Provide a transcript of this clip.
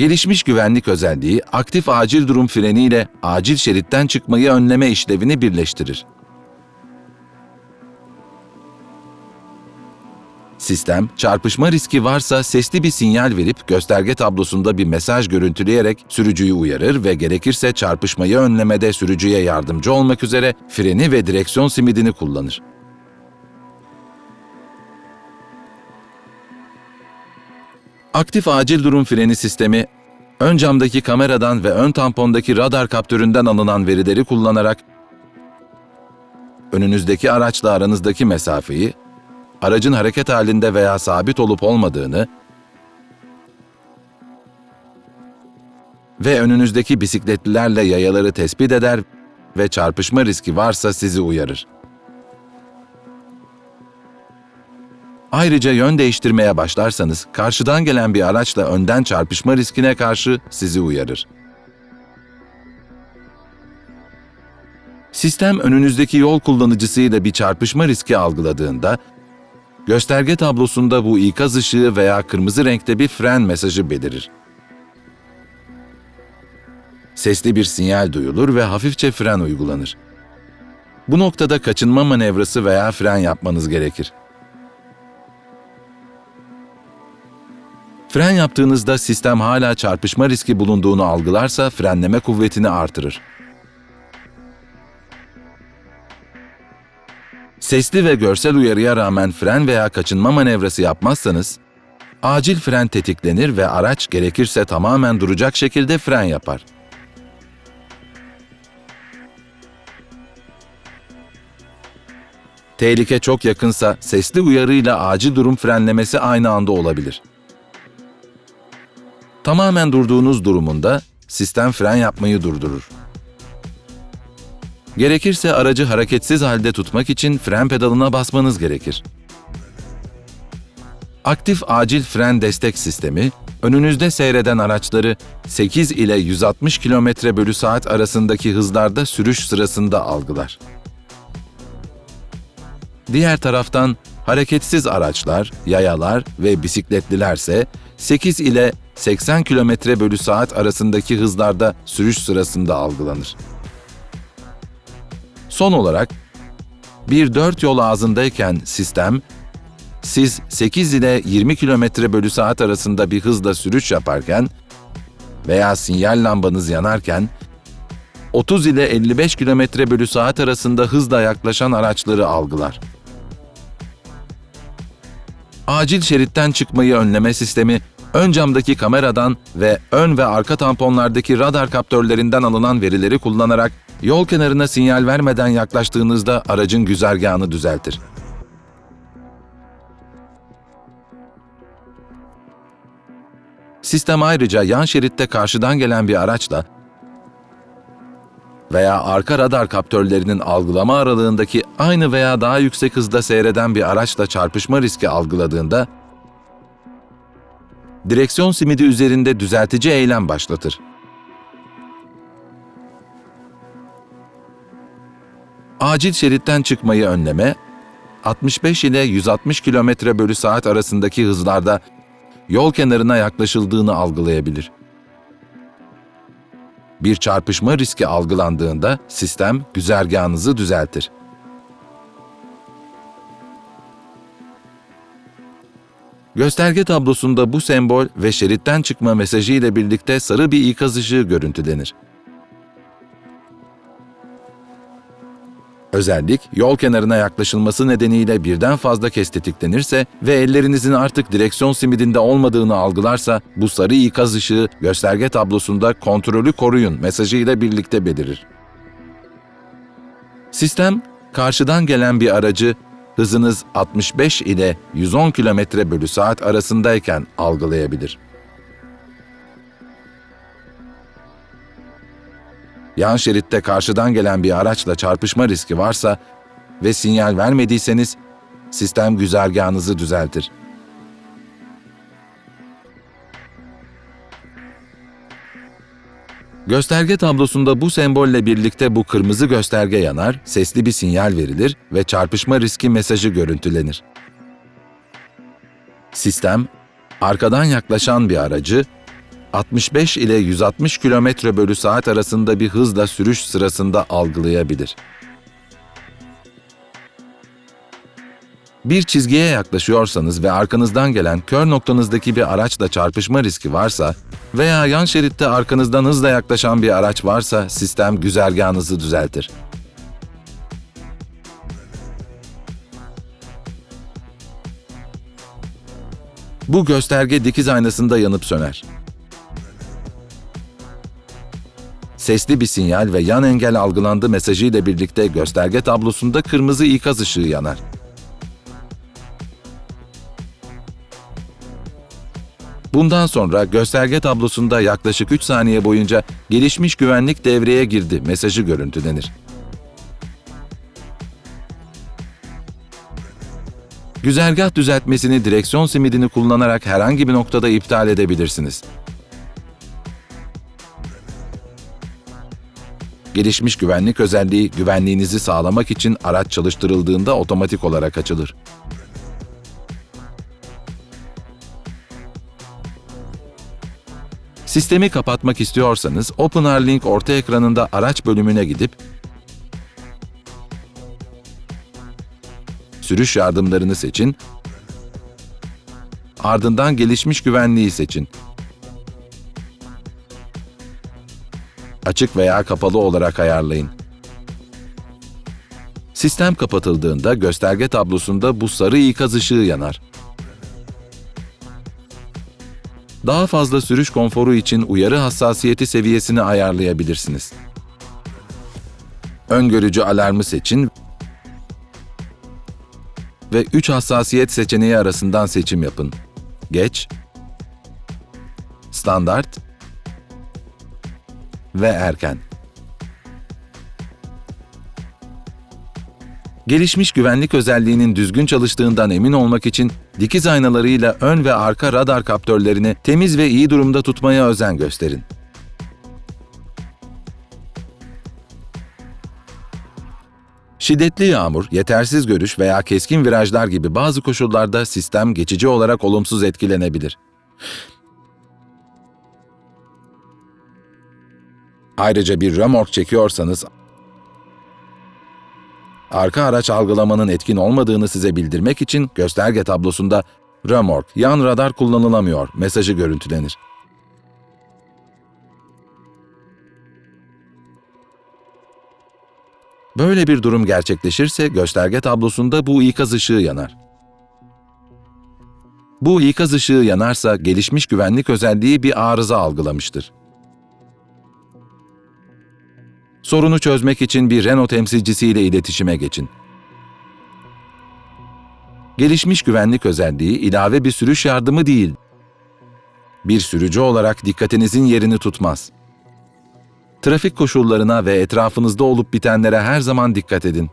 Gelişmiş güvenlik özelliği aktif acil durum freniyle acil şeritten çıkmayı önleme işlevini birleştirir. Sistem, çarpışma riski varsa sesli bir sinyal verip gösterge tablosunda bir mesaj görüntüleyerek sürücüyü uyarır ve gerekirse çarpışmayı önlemede sürücüye yardımcı olmak üzere freni ve direksiyon simidini kullanır. Aktif acil durum freni sistemi, ön camdaki kameradan ve ön tampondaki radar kaptöründen alınan verileri kullanarak önünüzdeki araçla aranızdaki mesafeyi, aracın hareket halinde veya sabit olup olmadığını ve önünüzdeki bisikletlilerle yayaları tespit eder ve çarpışma riski varsa sizi uyarır. Ayrıca yön değiştirmeye başlarsanız karşıdan gelen bir araçla önden çarpışma riskine karşı sizi uyarır. Sistem önünüzdeki yol kullanıcısıyla bir çarpışma riski algıladığında gösterge tablosunda bu ikaz ışığı veya kırmızı renkte bir fren mesajı belirir. Sesli bir sinyal duyulur ve hafifçe fren uygulanır. Bu noktada kaçınma manevrası veya fren yapmanız gerekir. Fren yaptığınızda sistem hala çarpışma riski bulunduğunu algılarsa frenleme kuvvetini artırır. Sesli ve görsel uyarıya rağmen fren veya kaçınma manevrası yapmazsanız, acil fren tetiklenir ve araç gerekirse tamamen duracak şekilde fren yapar. Tehlike çok yakınsa sesli uyarıyla acil durum frenlemesi aynı anda olabilir. Tamamen durduğunuz durumunda sistem fren yapmayı durdurur. Gerekirse aracı hareketsiz halde tutmak için fren pedalına basmanız gerekir. Aktif acil fren destek sistemi, önünüzde seyreden araçları 8 ile 160 km bölü saat arasındaki hızlarda sürüş sırasında algılar. Diğer taraftan hareketsiz araçlar, yayalar ve bisikletlilerse 8 ile 80 km bölü saat arasındaki hızlarda sürüş sırasında algılanır. Son olarak, bir dört yol ağzındayken sistem, siz 8 ile 20 km bölü saat arasında bir hızla sürüş yaparken veya sinyal lambanız yanarken, 30 ile 55 km bölü saat arasında hızla yaklaşan araçları algılar. Acil şeritten çıkmayı önleme sistemi, ön camdaki kameradan ve ön ve arka tamponlardaki radar kaptörlerinden alınan verileri kullanarak yol kenarına sinyal vermeden yaklaştığınızda aracın güzergahını düzeltir. Sistem ayrıca yan şeritte karşıdan gelen bir araçla veya arka radar kaptörlerinin algılama aralığındaki aynı veya daha yüksek hızda seyreden bir araçla çarpışma riski algıladığında direksiyon simidi üzerinde düzeltici eylem başlatır. Acil şeritten çıkmayı önleme, 65 ile 160 km bölü saat arasındaki hızlarda yol kenarına yaklaşıldığını algılayabilir. Bir çarpışma riski algılandığında sistem güzergahınızı düzeltir. Gösterge tablosunda bu sembol ve şeritten çıkma mesajı ile birlikte sarı bir ikaz ışığı görüntülenir. Özellik, yol kenarına yaklaşılması nedeniyle birden fazla kez tetiklenirse ve ellerinizin artık direksiyon simidinde olmadığını algılarsa, bu sarı ikaz ışığı gösterge tablosunda kontrolü koruyun mesajıyla birlikte belirir. Sistem, karşıdan gelen bir aracı hızınız 65 ile 110 km bölü saat arasındayken algılayabilir. Yan şeritte karşıdan gelen bir araçla çarpışma riski varsa ve sinyal vermediyseniz sistem güzergahınızı düzeltir. Gösterge tablosunda bu sembolle birlikte bu kırmızı gösterge yanar, sesli bir sinyal verilir ve çarpışma riski mesajı görüntülenir. Sistem, arkadan yaklaşan bir aracı 65 ile 160 km bölü saat arasında bir hızla sürüş sırasında algılayabilir. Bir çizgiye yaklaşıyorsanız ve arkanızdan gelen kör noktanızdaki bir araçla çarpışma riski varsa veya yan şeritte arkanızdan hızla yaklaşan bir araç varsa sistem güzergahınızı düzeltir. Bu gösterge dikiz aynasında yanıp söner. Sesli bir sinyal ve yan engel algılandı mesajıyla birlikte gösterge tablosunda kırmızı ikaz ışığı yanar. Bundan sonra gösterge tablosunda yaklaşık 3 saniye boyunca gelişmiş güvenlik devreye girdi mesajı görüntülenir. Güzergah düzeltmesini direksiyon simidini kullanarak herhangi bir noktada iptal edebilirsiniz. Gelişmiş güvenlik özelliği güvenliğinizi sağlamak için araç çalıştırıldığında otomatik olarak açılır. Sistemi kapatmak istiyorsanız OpenRLink orta ekranında araç bölümüne gidip Sürüş yardımlarını seçin. Ardından gelişmiş güvenliği seçin. Açık veya kapalı olarak ayarlayın. Sistem kapatıldığında gösterge tablosunda bu sarı ikaz ışığı yanar. Daha fazla sürüş konforu için uyarı hassasiyeti seviyesini ayarlayabilirsiniz. Öngörücü alarmı seçin ve 3 hassasiyet seçeneği arasından seçim yapın. Geç, Standart ve Erken. Gelişmiş güvenlik özelliğinin düzgün çalıştığından emin olmak için dikiz aynalarıyla ön ve arka radar kaptörlerini temiz ve iyi durumda tutmaya özen gösterin. Şiddetli yağmur, yetersiz görüş veya keskin virajlar gibi bazı koşullarda sistem geçici olarak olumsuz etkilenebilir. Ayrıca bir römork çekiyorsanız arka araç algılamanın etkin olmadığını size bildirmek için gösterge tablosunda römork, yan radar kullanılamıyor mesajı görüntülenir. Böyle bir durum gerçekleşirse gösterge tablosunda bu ikaz ışığı yanar. Bu ikaz ışığı yanarsa gelişmiş güvenlik özelliği bir arıza algılamıştır. Sorunu çözmek için bir Renault temsilcisiyle iletişime geçin. Gelişmiş güvenlik özelliği ilave bir sürüş yardımı değil. Bir sürücü olarak dikkatinizin yerini tutmaz. Trafik koşullarına ve etrafınızda olup bitenlere her zaman dikkat edin.